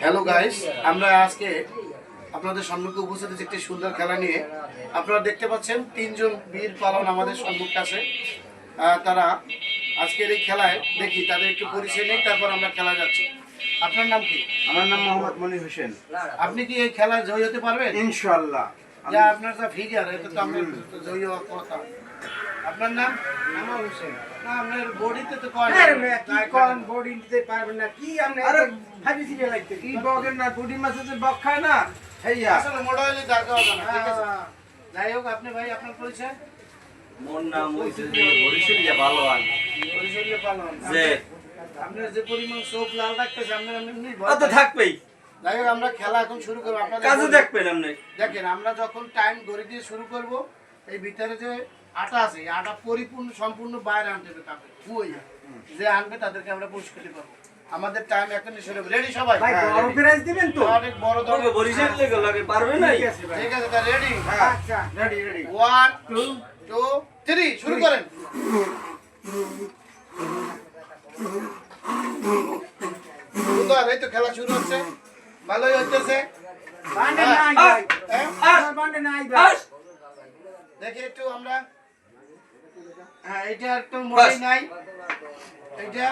Hello guys আমরা আজকে আপনাদের সম্মুখে উপস্থিত হয়েছি একটি সুন্দর খেলা নিয়ে। আপনারা দেখতে পাচ্ছেন তিনজন বীর পালন আমাদের সম্মুখে আছে তারা আজকের এই খেলায় দেখি তাদের একটু পরিচয় নেই তারপর আমরা খেলা যাচ্ছি। আপনার নাম কি? আমার নাম মোহাম্মদ মনির হোসেন। আপনি কি এই খেলায় জয়ী হতে পারবেন? ইনশাল্লাহ যা আপনার যা ফিগার এটা তো আমরা জয়ী হওয়ার কথা। আপনার নাম? আমার হোসেন না আপনার বডিতে তো কয় আরে মেয়ে, কি কোন বডি দিতে পারবেন না কি আপনি আরে ভাবিছি যে লাগতে কি বগের না বডি মাছে যে বক খায় না? হেইয়া। আসলে মোটামুটি দরকার হবে না ঠিক আছে। যাই হোক আপনি ভাই আপনার পরিচয়? মোর নাম হইছে যে বরিশালিয়া ভালোয়ান যে আপনার যে পরিমাণ চোখ লাল রাখতেছে আপনার এমনি ভয় থাকবেই। যাই হোক আমরা খেলা এখন শুরু করব কাজে দেখবেন আপনি। দেখেন আমরা যখন টাইম ধরে দিয়ে শুরু করব এই ভিতরে যে আটা আছে এই আটা পরিপূর্ণ সম্পূর্ণ বাইরে আনতে হবে তাকে ধুয়ে যে আনবে তাদেরকে আমরা পুরস্কার পাবো আমাদের টাইম এখন শুরু রেডি সবাই? ভাই বড় প্রাইজ দিবেন তো? অনেক বড় ধরনের বরিশাল লেগে লাগে পারবে নাই ঠিক আছে ঠিক আছে তা রেডি আচ্ছা। Ready ready one two two three শুরু করেন। সুন্দর এই তো খেলা শুরু হচ্ছে। ভালোই হচ্ছে বান্ডে নাই ভাই। হ্যাঁ? বান্ডে নাই ভাই। আস! দেখি একটু আমরা। হ্যাঁ এটা একটু মনে নাই। এটা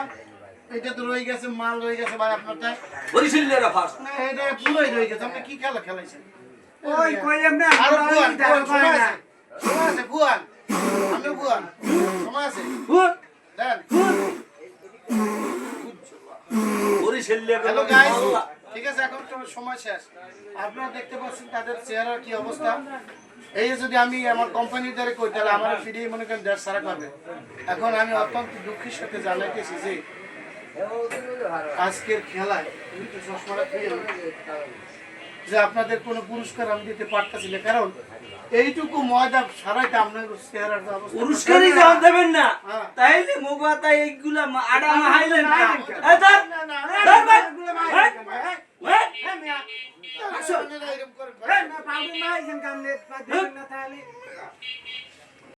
এটা তো রয়ে গেছে মাল রয়ে গেছে ভাই আপনারটা বরিশালিয়ারা ফার্স্ট না এটা পুরোই রয়ে গেছে আপনি কি খেলা খেলাইছেন? ওই কই এমনে আরও বুয়ান সময় না। আছে। সময় আছে বুয়ান আমি বুয়ান সময় আছে। দেন। বরিশালিয়া হ্যালো গাইস ঠিক আছে এখন তো সময় শেষ। আপনারা দেখতে পাচ্ছেন তাদের চেহারার কি অবস্থা। এই যে যদি আমি আমার কোম্পানির দ্বারা কই তাহলে আমার ফিরিয়ে মনে করেন দেড় সারা করবে এখন আমি অত্যন্ত দুঃখের সাথে জানাইতেছি যে আজকের খেলায়। যে আপনাদের কোনো পুরস্কার আমি দিতে পারতেছি না কারণ এইটুকু ময়দা সারাইতে আপনার চেহারার পুরস্কারই যখন দেবেন না। হ্যাঁ। তাইলে মুগাতা এইগুলা আডা মাহাইলেন না এই ধর, না, না, ধর ভাই। ভাই, ভাই। আসো। এরকম করে ভাই। এই না পাউডার নাই যেন